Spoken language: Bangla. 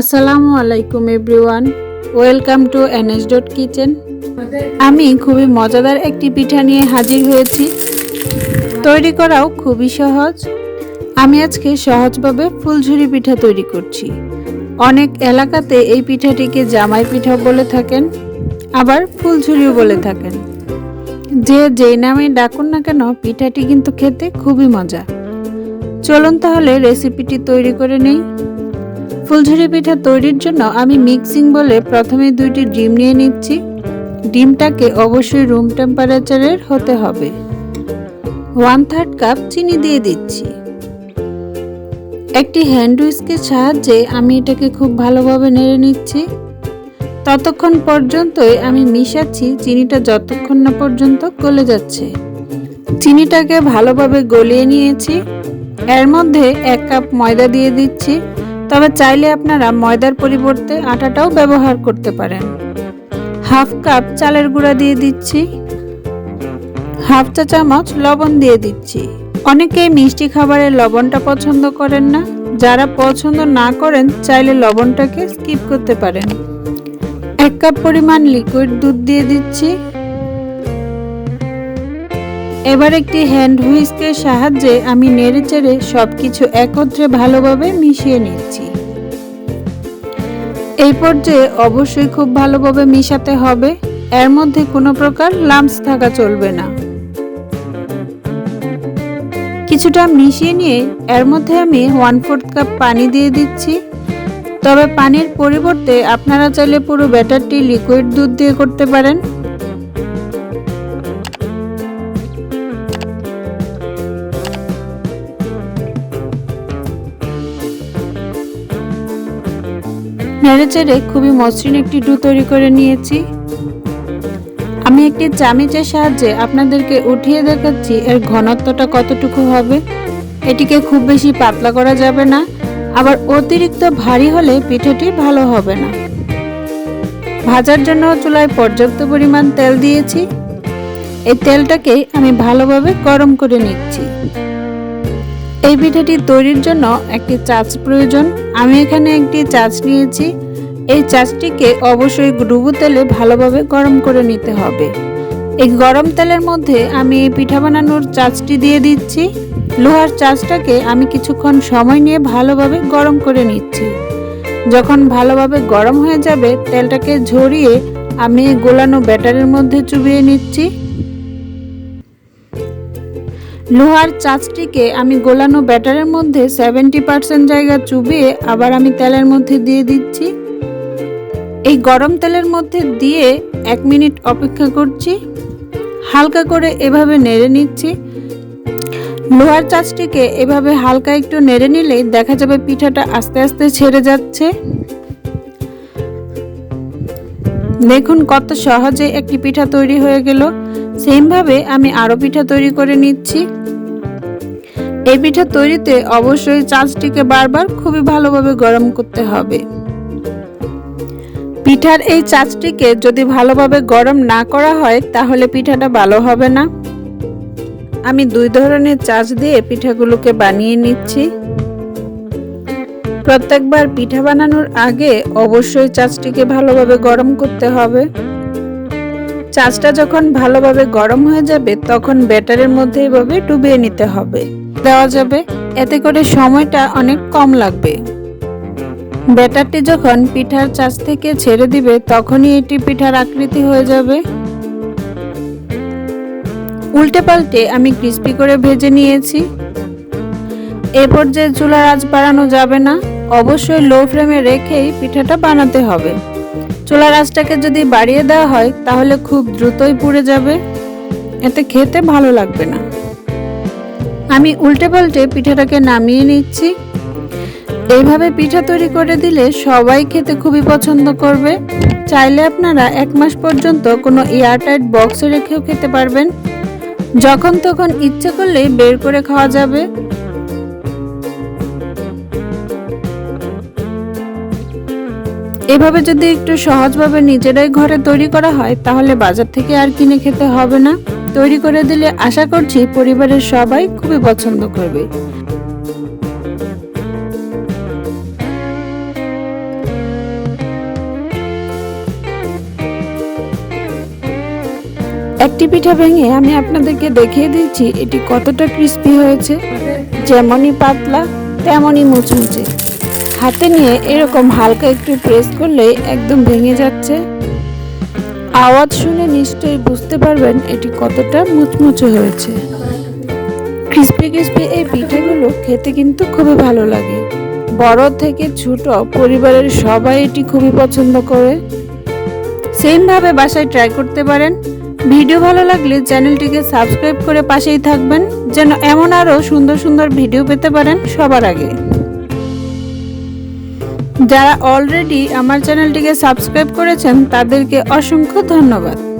আসসালামু আলাইকুম everyone, welcome to NS dot kitchen. আমি খুবই মজাদার একটি পিঠা নিয়ে হাজির হয়েছি। তৈরি করাও খুবই সহজ। আমি আজকে সহজভাবে ফুলঝুরি পিঠা তৈরি করছি। অনেক এলাকাতে এই পিঠাটিকে জামাই পিঠা বলে থাকেন, আবার ফুলঝুরিও বলে থাকেন। যে যেই নামে ডাকুন না কেন, পিঠাটি কিন্তু খেতে খুবই মজা। চলুন তাহলে রেসিপিটি তৈরি করে নেই। ফুলঝুরি পিঠা তৈরির জন্য আমি মিক্সিং বলে প্রথমে দুইটি ডিম নিয়ে নিচ্ছি। ডিমটাকে অবশ্যই রুম টেম্পারেচারের হতে হবে। ওয়ান থার্ড কাপ চিনি দিয়ে দিচ্ছি। একটি হ্যান্ড উইস্কের সাহায্যে আমি এটাকে খুব ভালোভাবে নেড়ে নিচ্ছি। ততক্ষণ পর্যন্তই আমি মিশাচ্ছি, চিনিটা যতক্ষণ না পর্যন্ত গলে যাচ্ছে। চিনিটাকে ভালোভাবে গলিয়ে নিয়েছি। এর মধ্যে এক কাপ ময়দা দিয়ে দিচ্ছি। তবে চাইলে আপনারা ময়দার পরিবর্তে আটাটাও ব্যবহার করতে পারেন। হাফ কাপ চালের গুঁড়া দিয়ে দিচ্ছি। হাফ চা চামচ লবণ দিয়ে দিচ্ছি। অনেকেই মিষ্টি খাবারে লবণটা পছন্দ করেন না। যারা পছন্দ না করেন, চাইলে লবণটাকে স্কিপ করতে পারেন। এক কাপ পরিমাণ লিকুইড দুধ দিয়ে দিচ্ছি। এবার একটি হ্যান্ড হুইস্কের সাহায্যে আমি নেড়ে চেড়ে সব কিছু একত্রে ভালোভাবে মিশিয়ে নিচ্ছি। এই পর্যায়ে অবশ্যই খুব ভালোভাবে মিশাতে হবে। এর মধ্যে কোনো প্রকার লাম্পস থাকা চলবে না। কিছুটা মিশিয়ে নিয়ে এর মধ্যে আমি ওয়ান ফোর্থ কাপ পানি দিয়ে দিচ্ছি। তবে পানির পরিবর্তে আপনারা চাইলে পুরো ব্যাটারটি লিকুইড দুধ দিয়ে করতে পারেন। নেড়েচেড়ে খুবই মসৃণ একটি ডু তৈরি করে নিয়েছি। আমি একটি চামিচের সাহায্যে আপনাদেরকে উঠিয়ে দেখাচ্ছি এর ঘনত্বটা কতটুকু হবে। এটিকে খুব বেশি পাতলা করা যাবে না, আবার অতিরিক্ত ভারী হলে পিঠেটি ভালো হবে না। ভাজার জন্য চুলায় পর্যাপ্ত পরিমাণ তেল দিয়েছি। এই তেলটাকে আমি ভালোভাবে গরম করে নিচ্ছি। এই পিঠাটি তৈরির জন্য একটি চাচ প্রয়োজন। আমি এখানে একটি চাচ নিয়েছি। এই চাচটিকে অবশ্যই ডুবু তেলে ভালোভাবে গরম করে নিতে হবে। এই গরম তেলের মধ্যে আমি এই পিঠা বানানোর চাচটি দিয়ে দিচ্ছি। লোহার চাচটাকে আমি কিছুক্ষণ সময় নিয়ে ভালোভাবে গরম করে নিচ্ছি। যখন ভালোভাবে গরম হয়ে যাবে, তেলটাকে ঝরিয়ে আমি গোলানো ব্যাটারের মধ্যে চুবিয়ে নিচ্ছি। লোহার চাচটিকে আমি গোলানো ব্যাটারের মধ্যে সেভেন্টি পার্সেন্ট জায়গা চুবিয়ে আবার আমি তেলের মধ্যে দিয়ে দিচ্ছি। এই গরম তেলের মধ্যে দিয়ে এক মিনিট অপেক্ষা করছি। হালকা করে এভাবে নেড়ে নিচ্ছি। লোহার চাচটিকে এভাবে হালকা একটু নেড়ে নিলে দেখা যাবে পিঠাটা আস্তে আস্তে ছেড়ে যাচ্ছে। দেখুন কত সহজে একটি পিঠা তৈরি হয়ে গেল। সেমভাবে আমি আরও পিঠা তৈরি করে নিচ্ছি। এই পিঠা তৈরিতে অবশ্যই চাঁচটিকে বারবার খুবই ভালোভাবে গরম করতে হবে। পিঠার এই চাঁচটিকে যদি ভালোভাবে গরম না করা হয়, তাহলে পিঠাটা ভালো হবে না। আমি দুই ধরনের চাচ দিয়ে পিঠাগুলোকে বানিয়ে নিচ্ছি। প্রত্যেকবার পিঠা বানানোর আগে অবশ্যই চাচটিকে ভালোভাবে গরম করতে হবে। চাচটা যখন ভালোভাবে গরম হয়ে যাবে, তখন ব্যাটারের মধ্যে এভাবে ডুবিয়ে নিতে হবে। দেওয়া যাবে, এতে করে সময়টা অনেক কম লাগবে। ব্যাটারটি যখন পিঠার চাচ থেকে ছেড়ে দিবে, তখনই এটি পিঠার আকৃতি হয়ে যাবে। উল্টে পাল্টে আমি ক্রিস্পি করে ভেজে নিয়েছি। এ পর্যায়ে চুলার আঁচ বাড়ানো যাবে না। অবশ্যই লো ফ্লেমে রেখেই পিঠাটা বানাতে হবে। চুলার আঁচটাকে যদি বাড়িয়ে দেওয়া হয়, তাহলে খুব দ্রুতই পুড়ে যাবে। এতে খেতে ভালো লাগবে না। আমি উল্টে পাল্টে পিঠাটাকে নামিয়ে নিচ্ছি। এইভাবে পিঠা তৈরি করে দিলে সবাই খেতে খুবই পছন্দ করবে। চাইলে আপনারা এক মাস পর্যন্ত কোনো এয়ারটাইট বক্সে রেখেও খেতে পারবেন। যখন তখন ইচ্ছে করলেই বের করে খাওয়া যাবে। এভাবে যদি একটু সহজভাবে নিজেরাই ঘরে তৈরি করা হয়, তাহলে বাজার থেকে আর কিনে খেতে হবে না। তৈরি করে দিলে আশা করছি পরিবারের সবাই খুবই পছন্দ করবে। একটি পিঠা ভেঙে আমি আপনাদেরকে দেখিয়ে দিচ্ছি, এটি কতটা ক্রিস্পি হয়েছে। যেমনই পাতলা, তেমনই মুচমুচে। হাতে নিয়ে এরকম হালকা একটু প্রেস করলে একদম ভেঙে যাচ্ছে। আওয়াজ শুনে নিশ্চয়ই বুঝতে পারবেন এটি কতটা মুচমুচে হয়েছে। ক্রিস্পি ক্রিস্পি এই পিঠেগুলো খেতে কিন্তু খুবই ভালো লাগে। বড় থেকে ছোট পরিবারের সবাই এটি খুবই পছন্দ করে। সেমভাবে বাসায় ট্রাই করতে পারেন। ভিডিও ভালো লাগলে চ্যানেলটিকে সাবস্ক্রাইব করে পাশেই থাকবেন, যেন এমন আরও সুন্দর সুন্দর ভিডিও পেতে পারেন সবার আগে। যারা অলরেডি আমার চ্যানেলটিকে সাবস্ক্রাইব করেছেন তাদেরকে অসংখ্য ধন্যবাদ।